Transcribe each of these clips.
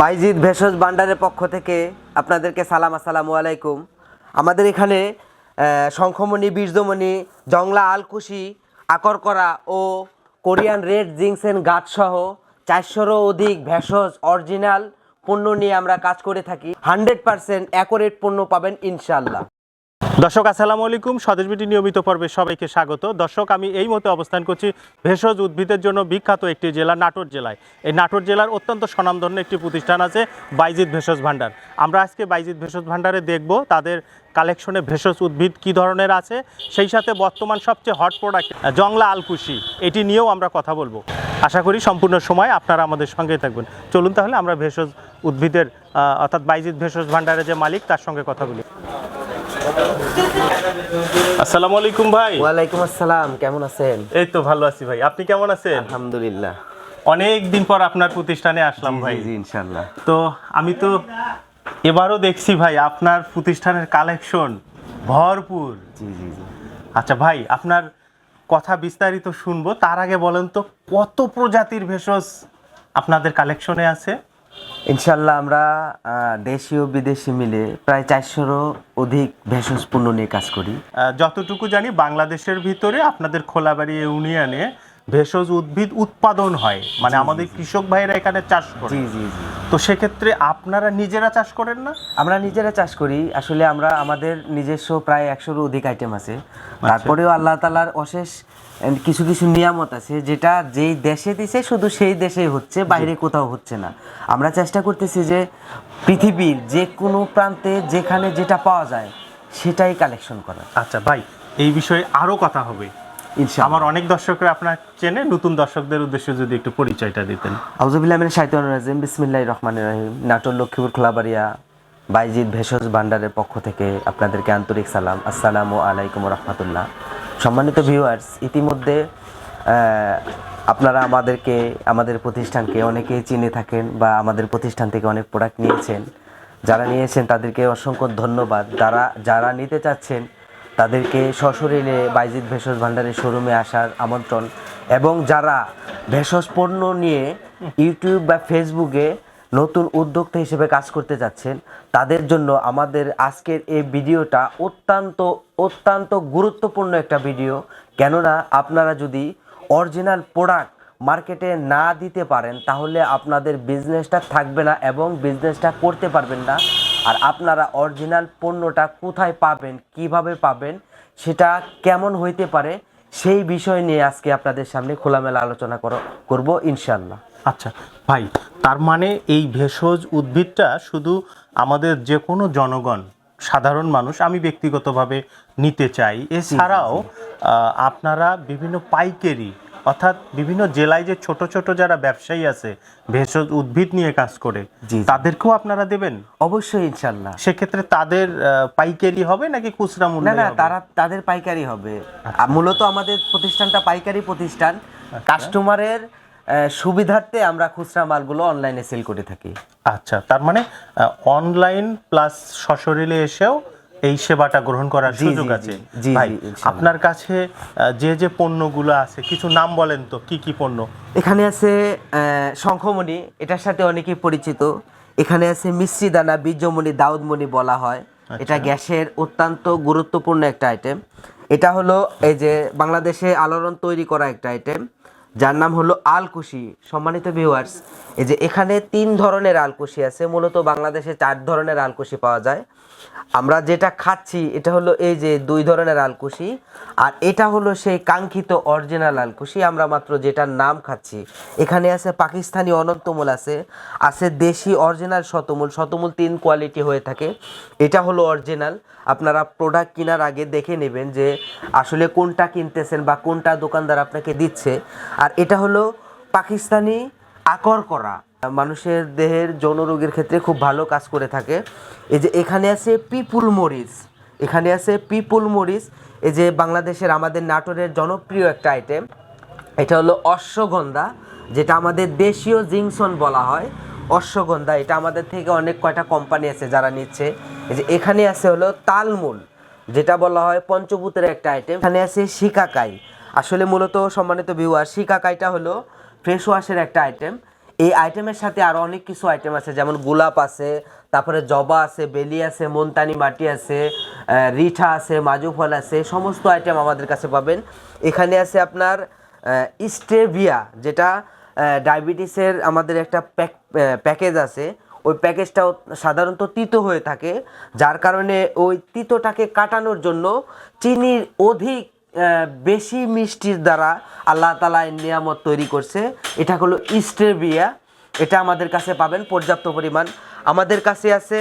বাইজিদ ভেষজ ভান্ডারের পক্ষ থেকে আপনাদেরকে সালাম, আসসালামু আলাইকুম। আমাদের এখানে শঙ্খমণি বীর্যমণি জংলা, আলকুশি, আকরকরা ও কোরিয়ান রেড জিংসেন গাছসহ চারশোরও অধিক ভেষজ অরিজিনাল পণ্য নিয়ে আমরা কাজ করে থাকি। হান্ড্রেড পারসেন্ট অ্যাকোরেট পণ্য পাবেন ইনশাল্লাহ দর্শক, আসসালামু আলাইকুম। স্বদেশ বিটি নিয়মিত পর্বে সবাইকে স্বাগত। দর্শক, আমি এই মতো অবস্থান করছি ভেষজ উদ্ভিদের জন্য বিখ্যাত একটি জেলা, নাটোর জেলায়। এই নাটোর জেলার অত্যন্ত স্বনামধন্য একটি প্রতিষ্ঠান আছে বাইজিৎ ভেষজ ভাণ্ডার। আমরা আজকে বাইজিৎ ভেষজ ভাণ্ডারে দেখব তাদের কালেকশনে ভেষজ উদ্ভিদ কি ধরনের আছে, সেই সাথে বর্তমান সবচেয়ে হট প্রোডাক্ট জংলা আলকুশি। এটি নিয়েও আমরা কথা বলব। আশা করি সম্পূর্ণ সময় আপনারা আমাদের সঙ্গে থাকবেন। চলুন তাহলে আমরা ভেষজ উদ্ভিদের অর্থাৎ বাইজিৎ ভেষজ ভাণ্ডারের যে মালিক, তার সঙ্গে কথা বলি। আসসালামু আলাইকুম ভাই। ওয়ালাইকুম আসসালাম কেমন আছেন? এই তো ভালো আছি ভাই। আপনি কেমন আছেন? আলহামদুলিল্লাহ। অনেক দিন পর আপনার প্রতিষ্ঠানে আসলাম ভাই। জি ইনশাল্লাহ তো আমি তো এবারও দেখছি ভাই আপনার প্রতিষ্ঠানের কালেকশন ভরপুর। জি জি জি। আচ্ছা ভাই আপনার কথা বিস্তারিত শুনব। তার আগে বলেন তো কত প্রজাতির ভেষজ আপনাদের কালেকশনে আছে? ইনশাল্লাহ আমরা দেশীয় বিদেশি মিলে প্রায় চারশোরও অধিক ভেষজ পণ্য নিয়ে কাজ করি। যতটুকু জানি বাংলাদেশের ভিতরে আপনাদের খোলাবাড়ি ইউনিয়নে ভেষজ উদ্ভিদ উৎপাদন হয়। মানে আমাদের কৃষক ভাইরা এখানে চাষ করে। জি জি জি। তো সেক্ষেত্রে আপনারা নিজেরা চাষ করেন না? আমরা নিজেরা চাষ করি। আসলে আমরা আমাদের নিজস্ব প্রায় একশোরও অধিক আইটেম আছে। তারপরেও আল্লাহ তালার অশেষ কিছু কিছু নিয়ামত আছে যেটা যেই দেশে দিছে শুধু সেই দেশেই হচ্ছে বাইরে কোথাও হচ্ছে না। আমরা চেষ্টা করতেছি যে পৃথিবীর যে কোনো প্রান্তে যেখানে যেটা পাওয়া যায় সেটাই কালেকশন করা আচ্ছা ভাই এই বিষয়ে আরও কথা হবে। আমার অনেক দর্শকরা আপনার চেনে নতুন দর্শকদের উদ্দেশ্যে যদি একটু পরিচয়টা দিতেন। আউজুবিল্লাহ মিনাশ শাইতানির রাজিম বিসমিল্লাহির রহমানির রহিম। নাটোর লক্ষ্মীপুর খোলাবাড়িয়া বাইজিদ ভেষজ ভান্ডারের পক্ষ থেকে আপনাদেরকে আন্তরিক সালাম। আসসালামু আলাইকুম রহমতুল্লাহ। সম্মানিত ভিউয়ার্স ইতিমধ্যে আপনারা আমাদেরকে আমাদের প্রতিষ্ঠানকে অনেকেই চিনে থাকেন বা আমাদের প্রতিষ্ঠান থেকে অনেক প্রোডাক্ট নিয়েছেন। যারা নিয়েছেন তাদেরকে অসংখ্য ধন্যবাদ। যারা যারা নিতে চাচ্ছেন তাদেরকে সশরীরে বাইজিৎ ভেষজ ভান্ডারের শোরুমে আসার আমন্ত্রণ। এবং যারা ভেষজ পণ্য নিয়ে ইউটিউব বা ফেসবুকে নতুন উদ্যোক্তা হিসেবে কাজ করতে যাচ্ছেন, তাদের জন্য আমাদের আজকের এই ভিডিওটা অত্যন্ত অত্যন্ত গুরুত্বপূর্ণ একটা ভিডিও। কেননা আপনারা যদি অরিজিনাল প্রোডাক্ট মার্কেটে না দিতে পারেন, তাহলে আপনাদের বিজনেসটা থাকবে না এবং বিজনেসটা করতে পারবেন না। আর আপনারা অরিজিনাল পণ্যটা কোথায় পাবেন কীভাবে পাবেন সেটা কেমন হইতে পারে সেই বিষয় নিয়ে আজকে আপনাদের সামনে খোলামেলা আলোচনা করো করব ইনশাল্লাহ আচ্ছা ভাই তার মানে এই ভেষজ উদ্ভিদটা শুধু আমাদের যে কোনো জনগণ সাধারণ মানুষ আমি ব্যক্তিগতভাবে নিতে চাই। এছাড়াও আপনারা বিভিন্ন পাইকারি অর্থাৎ বিভিন্ন জেলায় যে ছোট ছোট যারা ব্যবসায়ী আছে ভেষজ উদ্ভিদ নিয়ে কাজ করে। তাদেরকেও আপনারা দেবেন? অবশ্যই ইনশাল্লাহ। সেক্ষেত্রে তাদের পাইকারি হবে নাকি খুচরা না মূল্যে না তারা তাদের পাইকারি হবে। মূলত আমাদের প্রতিষ্ঠানটা পাইকারি প্রতিষ্ঠান। কাস্টমারের সুবিধার্থে আমরা খুচরা মালগুলো অনলাইনে সেল করে থাকি। আচ্ছা তার মানে অনলাইন প্লাস সশরীরে এসেও এই সেবাটা গ্রহণ করার সুযোগ আছে। ভাই আপনার কাছে যে যে পণ্যগুলো আছে কিছু নাম বলেন তো কি কি পণ্য? এখানে আছে শঙ্খমণি এটার সাথে অনেকেই পরিচিত। এখানে আছে মিশ্রি দানা বীর্যমণি দাউদমণি বলা হয়। এটা গ্যাসের অত্যন্ত গুরুত্বপূর্ণ একটা আইটেম এটা হলো এই যে বাংলাদেশে আলোড়ন তৈরি করা একটা আইটেম যার নাম হলো আলকুশি। সম্মানিত ভিউয়ার্স এই যে এখানে তিন ধরনের আলকুশি আছে, মূলত বাংলাদেশে চার ধরনের আলকুশি পাওয়া যায়। আমরা যেটা খাচ্ছি, এটা হলো এই যে দুই ধরনের আলকুশি, আর এটা হলো সেই কাঙ্ক্ষিত অরিজিনাল আলকুশি, আমরা মাত্র যেটার নাম খাচ্ছি। এখানে আছে পাকিস্তানি অনন্তমূল আছে আছে দেশি অরিজিনাল শতমূল শতমূল তিন কোয়ালিটি হয়ে থাকে। এটা হলো অরিজিনাল আপনারা প্রোডাক্ট কেনার আগে দেখে নেবেন যে আসলে কোনটা কিনতেছেন বা কোনটা দোকানদার আপনাকে দিচ্ছে। আর এটা হলো পাকিস্তানি আকর করা। মানুষের দেহের যৌন রোগের ক্ষেত্রে খুব ভালো কাজ করে থাকে। এই যে এখানে আছে পিপুল মরিচ এখানে আছে পিপুল মরিচ এই যে বাংলাদেশের আমাদের নাটোরের জনপ্রিয় একটা আইটেম এটা হলো অশ্বগন্ধা, যেটা আমাদের দেশীয় জিংসন বলা হয়। অশ্বগন্ধা, এটা আমাদের থেকে অনেক কয়টা কোম্পানি আছে যারা নিচ্ছে। এই যে এখানে আছে হলো তালমূল, যেটা বলা হয় পঞ্চভূতের একটা আইটেম এখানে আছে শিকাকাই আসলে মূলত সম্মানিত ভিউয়ার শিকাকাইটা হলো ফ্রেশ ওয়াশের একটা আইটেম এই আইটেমের সাথে আরও অনেক কিছু আইটেম আছে, যেমন গোলাপ আছে, তারপরে জবা আছে, বেলি আছে, মনতানি মাটি আছে রিঠা আছে, মাজু ফল আছে, সমস্ত আইটেম আমাদের কাছে পাবেন। এখানে আছে আপনার স্টেভিয়া, যেটা ডায়াবেটিসের আমাদের একটা প্যাক প্যাকেজ আছে। ওই প্যাকেজটাও সাধারণত তিতো হয়ে থাকে। যার কারণে ওই তিতোটাকে কাটানোর জন্য চিনির অধিক বেশি মিষ্টির দ্বারা আল্লাহ তালা নিয়ামত তৈরি করছে। এটা হলো স্টেভিয়া এটা আমাদের কাছে পাবেন, পর্যাপ্ত পরিমাণ। আমাদের কাছে আছে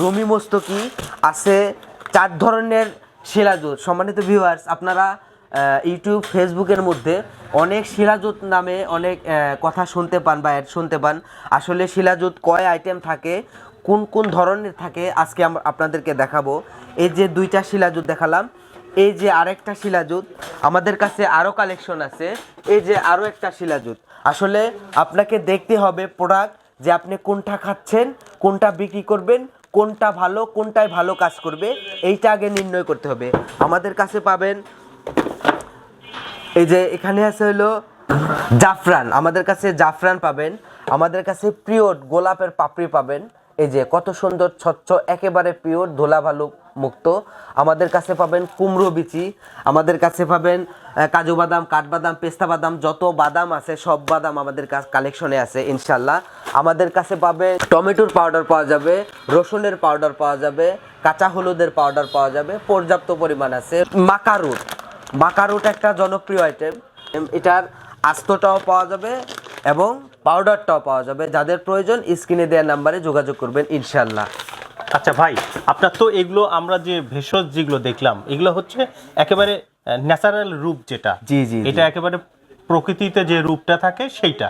রুমি মস্তকি, আছে চার ধরনের শিলাজুত সম্মানিত ভিউয়ার্স আপনারা ইউটিউব ফেসবুকের মধ্যে অনেক শিলাজুত নামে অনেক কথা শুনতে পান বা অ্যাড শুনতে পান। আসলে শিলাজুত কয় আইটেম থাকে, কোন কোন ধরনের থাকে, আজকে আপনাদেরকে দেখাবো। এই যে দুইটা শিলাজুত দেখালাম এই যে আরেকটা শিলাজুত আমাদের কাছে আরও কালেকশন আছে, এই যে আরও একটা শিলাজুত আসলে আপনাকে দেখতে হবে প্রোডাক্ট যে আপনি কোনটা খাচ্ছেন, কোনটা বিক্রি করবেন, কোনটা ভালো, কোনটায় ভালো কাজ করবে, এইটা আগে নির্ণয় করতে হবে। আমাদের কাছে পাবেন, এই যে এখানে আছে হলো জাফরান। আমাদের কাছে জাফরান পাবেন, আমাদের কাছে পিওর গোলাপের পাপড়ি পাবেন এই যে কত সুন্দর, স্বচ্ছ, একেবারে পিওর ধোলা ভালো মুক্ত। আমাদের কাছে পাবেন কুমড়ো বিচি, আমাদের কাছে পাবেন কাজু বাদাম, কাঠবাদাম, পেস্তা বাদাম, যত বাদাম আছে, সব বাদাম আমাদের কাছে কালেকশনে আছে ইনশাল্লাহ আমাদের কাছে পাবে টমেটোর পাউডার পাওয়া যাবে, রসুনের পাউডার পাওয়া যাবে, কাঁচা হলুদের পাউডার পাওয়া যাবে, পর্যাপ্ত পরিমাণ আছে। মাকারুট মাকারুট একটা জনপ্রিয় আইটেম এটার আস্তটাও পাওয়া যাবে এবং পাউডারটাও পাওয়া যাবে। যাদের প্রয়োজন স্ক্রিনে দেওয়া নাম্বারে যোগাযোগ করবেন ইনশাল্লাহ আচ্ছা ভাই আপনার তো এগুলো আমরা যে ভেষজ যেগুলো দেখলাম এগুলো হচ্ছে একেবারে ন্যাচারাল রূপ যেটা। জি, জি। এটা একেবারে প্রকৃতিতে যে রূপটা থাকে সেইটা।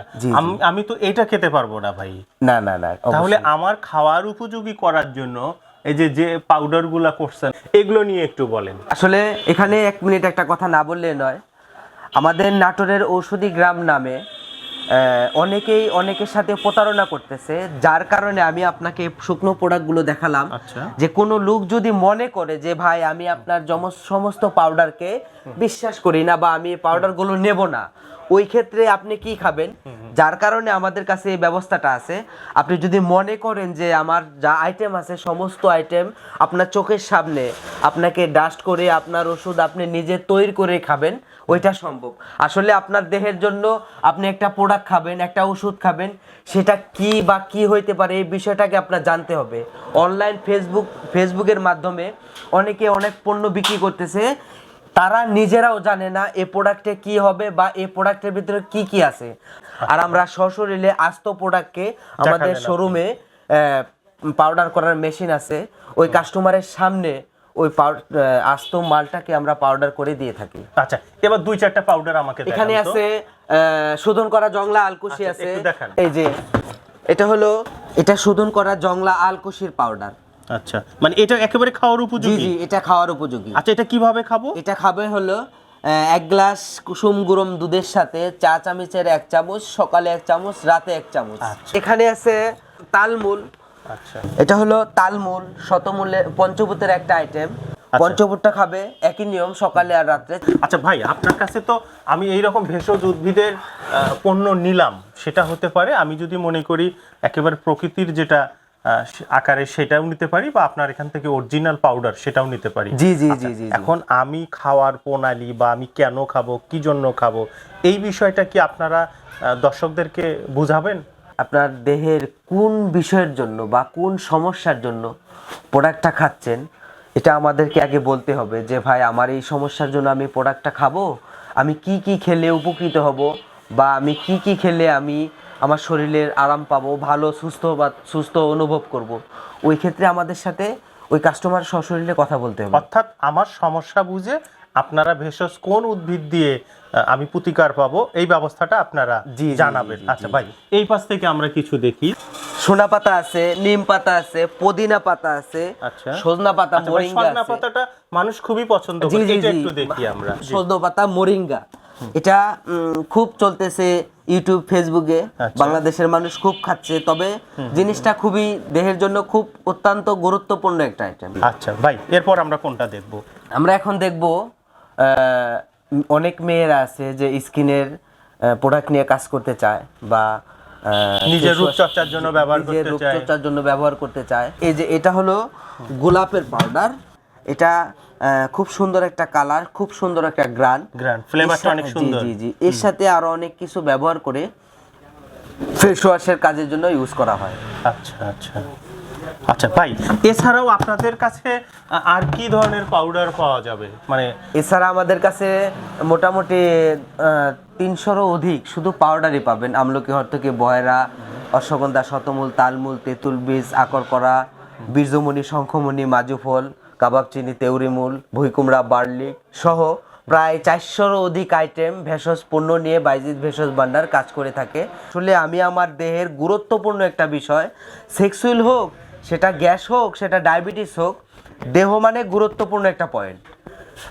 আমি তো এটা খেতে পারব না ভাই। না না না তাহলে আমার খাওয়ার উপযোগী করার জন্য এই যে যে পাউডারগুলা করছেন এগুলো নিয়ে একটু বলেন। আসলে এখানে এক মিনিট একটা কথা না বললে নয়। আমাদের নাটোরের ঔষধি গ্রাম নামে অনেকেই অনেকের সাথে প্রতারণা করতেছে যার কারণে আমি আপনাকে শুকনো প্রোডাক্টগুলো দেখালাম। আচ্ছা। যে কোনো লোক যদি মনে করে যে ভাই আমি আপনার সমস্ত পাউডারকে বিশ্বাস করি না বা আমি পাউডারগুলো নেব না। ওই ক্ষেত্রে আপনি কি খাবেন? যার কারণে আমাদের কাছে এই ব্যবস্থাটা আছে। আপনি যদি মনে করেন যে আমার যা আইটেম আছে সমস্ত আইটেম আপনার চোখের সামনে আপনাকে ডাস্ট করে আপনার ওষুধ আপনি নিজে তৈরি করে খাবেন ওইটা সম্ভব। আসলে আপনার দেহের জন্য আপনি একটা প্রোডাক্ট খাবেন একটা ওষুধ খাবেন সেটা কি বা কি হইতে পারে এই বিষয়টাকে আপনার জানতে হবে। অনলাইন ফেসবুক ফেসবুকের মাধ্যমে অনেকে অনেক পণ্য বিক্রি করতেছে তারা নিজেরাও জানে না এই প্রোডাক্টে কি হবে বা এ প্রোডাক্টের ভিতরে কি কি আছে। আর আমরা সশরীরে আস্ত প্রোডাক্টকে আমাদের শোরুমে পাউডার করার মেশিন আছে ওই কাস্টমারের সামনে ওই আস্ত মালটাকে আমরা পাউডার করে দিয়ে থাকি। আচ্ছা এবার দুই চারটা পাউডার আমাকে এখানে আছে শোধন করা জংলা আলকুশি আচ্ছা, আছে। এই যে এটা হলো এটা শোধন করা জংলা আলকুশির পাউডার আচ্ছা মানে এটা একেবারে খাওয়ার উপযোগী? জি এটা খাওয়ার উপযোগী। আচ্ছা এটা কীভাবে খাব? এটা খাবে হলো এক গ্লাস কুসুম গরম দুধের সাথে চা চামচের এক চামচ সকালে এক চামচ রাতে এক চামচ। আচ্ছা। এখানে আছে তালমূল। এটা হলো তালমূল শতমূলের পঞ্চভূতের একটা আইটেম পঞ্চভূতটা খাবে একই নিয়ম সকালে আর রাত্রে। আচ্ছা ভাই আপনার কাছে তো আমি এই রকম ভেষজ উদ্ভিদের পণ্য নিলাম সেটা হতে পারে আমি যদি মনে করি একেবারে প্রকৃতির যেটা আকারে সেটাও নিতে পারি বা আপনার এখান থেকে অরিজিনাল পাউডার সেটাও নিতে পারি। জি জি আচ্ছা, জি জি জি। এখন আমি খাওয়ার প্রণালী বা আমি কেন খাব কি জন্য খাব এই বিষয়টা কি আপনারা দর্শকদেরকে বুঝাবেন? আপনার দেহের কোন বিষয়ের জন্য বা কোন সমস্যার জন্য প্রোডাক্টটা খাচ্ছেন, এটা আমাদেরকে আগে বলতে হবে যে, ভাই, আমার এই সমস্যার জন্য আমি প্রোডাক্টটা খাব? আমি কি কি খেলে উপকৃত হব? বা আমি কি কি খেলে আমি আমার শরীরের আরাম পাবো, ভালো, সুস্থ বা সুস্থ অনুভব করব? ওই ক্ষেত্রে আমাদের সাথে ওই কাস্টমার সশরীরে কথা বলতে হবে। অর্থাৎ আমার সমস্যা বুঝে আপনারা ভেষজ কোন উদ্ভিদ দিয়ে আমি প্রতিকার পাবো এই ব্যবস্থাটা আপনারা জানাবেন। আচ্ছা ভাই এই পাশ থেকে আমরা কিছু দেখি। সোনা পাতা আছে নিম পাতা আছে পুদিনা পাতা আছে আচ্ছা। সজনা পাতা আচ্ছা মোরিঙ্গা সজনা পাতাটা মানুষ খুবই পছন্দ করে এটা একটু দেখি আমরা। সজনা পাতা মোরিঙ্গা। এটা খুব চলতেছে ইউটিউব ফেসবুকে। আচ্ছা। বাংলাদেশের মানুষ খুব খাচ্ছে তবে জিনিসটা খুবই দেহের জন্য খুব অত্যন্ত গুরুত্বপূর্ণ একটা আইটেম আচ্ছা ভাই এরপর আমরা কোনটা দেখব? আমরা এখন দেখব আহ, অনেক মেয়েরা আছে যে স্কিনের প্রোডাক্ট নিয়ে কাজ করতে চায় বা নিজের রূপচর্চার জন্য ব্যবহার করতে চায়। রূপচর্চার জন্য ব্যবহার করতে চায়। এই যে এটা হলো গোলাপের পাউডার এটা খুব সুন্দর একটা কালার খুব সুন্দর একটা গ্রান গ্র্যান্ড ফ্লেভারটা অনেক সুন্দর। জি জি এর সাথে আরও অনেক কিছু ব্যবহার করে ফেস ওয়াশের কাজের জন্য ইউজ করা হয়। আচ্ছা আচ্ছা। আচ্ছা ভাই এছাড়াও আপনাদের কাছে আর কি ধরনের পাউডার পাওয়া যাবে? মানে এছাড়া আমাদের কাছে মোটামুটি তিনশোরও অধিক শুধু পাউডারই পাবেন। আমলকি, হর্তকি, বয়রা, অশ্বগন্ধা, শতমূল, তালমূল, তেঁতুল বীজ, আকর করা, বীর্যমণি, শঙ্খমণি মাজুফল কাবাব চিনি তেউরিমূল ভুইকুমড়া বার্লিক সহ প্রায় চারশোরও অধিক আইটেম ভেষজ পণ্য নিয়ে বাইজিৎ ভেষজ ভান্ডার কাজ করে থাকে। আসলে আমি আমার দেহের গুরুত্বপূর্ণ একটা বিষয় সেক্সুয়াল হোক সেটা গ্যাস হোক, সেটা ডায়াবেটিস হোক, দেহ মানে গুরুত্বপূর্ণ একটা পয়েন্ট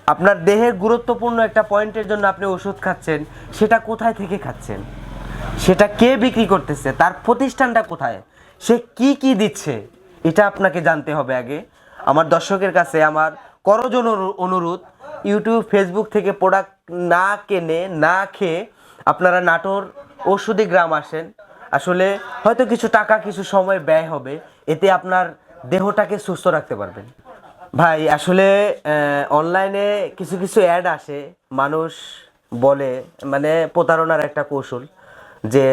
আপনার দেহের গুরুত্বপূর্ণ একটা পয়েন্টের জন্য আপনি ওষুধ খাচ্ছেন, সেটা কোথায় থেকে খাচ্ছেন? সেটা কে বিক্রি করতেছে? তার প্রতিষ্ঠানটা কোথায়? সে কি কি দিচ্ছে? এটা আপনাকে জানতে হবে আগে। আমার দর্শকের কাছে আমার করজ অনুরো- অনুরোধ, ইউটিউব ফেসবুক থেকে প্রোডাক্ট না কেনে, না খেয়ে আপনারা নাটোর ওষুধি গ্রাম আসেন। আসলে হয়তো কিছু টাকা, কিছু সময় ব্যয় হবে। এতে আপনার দেহটাকে সুস্থ রাখতে পারবেন। ভাই, আসলে অনলাইনে কিছু কিছু অ্যাড আসে। মানুষ বলে মানে প্রতারণার একটা কৌশল যে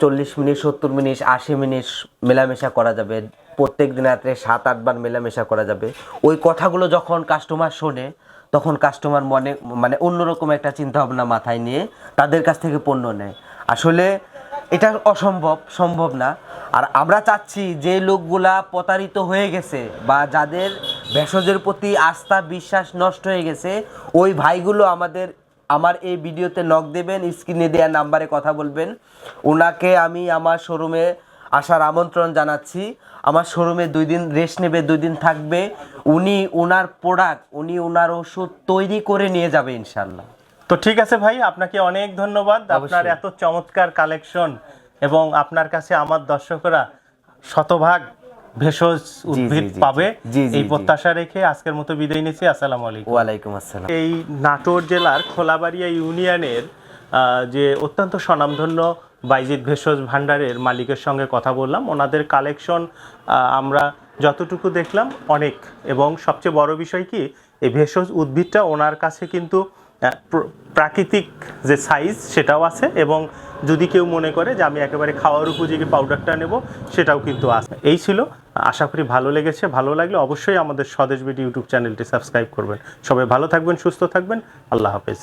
চল্লিশ মিনিট, সত্তর মিনিট, আশি মিনিট মেলামেশা করা যাবে। প্রত্যেক দিন রাত্রে সাত আটবার মেলামেশা করা যাবে। ওই কথাগুলো যখন কাস্টমার শোনে, তখন কাস্টমার মনে মানে অন্যরকম একটা চিন্তা ভাবনা মাথায় নিয়ে তাদের কাছ থেকে পণ্য নেয়। আসলে এটা অসম্ভব, সম্ভব না। আর আমরা চাচ্ছি যে লোকগুলা প্রতারিত হয়ে গেছে বা যাদের ভেষজের প্রতি আস্থা বিশ্বাস নষ্ট হয়ে গেছে ওই ভাইগুলো আমাদের আমার এই ভিডিওতে নক দেবেন স্ক্রিনে দেওয়া নাম্বারে কথা বলবেন। ওনাকে আমি আমার শোরুমে আসার আমন্ত্রণ জানাচ্ছি। আমার শোরুমে দুই দিন রেস্ট নেবে দুই দিন থাকবে। উনি ওনার প্রোডাক্ট উনি ওনার ওষুধ তৈরি করে নিয়ে যাবে ইনশাল্লাহ তো ঠিক আছে ভাই আপনাকে অনেক ধন্যবাদ। আপনার এত চমৎকার কালেকশন এবং আপনার কাছে আমার দর্শকরা শতভাগ ভেষজ উদ্ভিদ পাবে। এই। প্রত্যাশা রেখে আজকের মতো বিদায় নিচ্ছি। আসসালামু আলাইকুম। ওয়ালাইকুম আসসালাম। এই নাটোর জেলার খোলাবাড়িয়া ইউনিয়নের যে অত্যন্ত স্বনামধন্য বাইজিৎ ভেষজ ভাণ্ডারের মালিকের সঙ্গে কথা বললাম ওনাদের কালেকশন আমরা যতটুকু দেখলাম অনেক। এবং সবচেয়ে বড় বিষয় কি এই ভেষজ উদ্ভিদটা ওনার কাছে কিন্তু প্রাকৃতিক যে সাইজ সেটাও আছে এবং যদি কেউ মনে করে যে আমি একেবারে খাওয়ার উপযোগী পাউডারটা নেব, সেটাও কিন্তু আছে। এই ছিল। আশা করি ভালো লেগেছে। ভালো লাগলে অবশ্যই আমাদের স্বদেশ বিটি ইউটিউব চ্যানেলটি সাবস্ক্রাইব করবেন। সবাই ভালো থাকবেন, সুস্থ থাকবেন। আল্লাহ হাফেজ।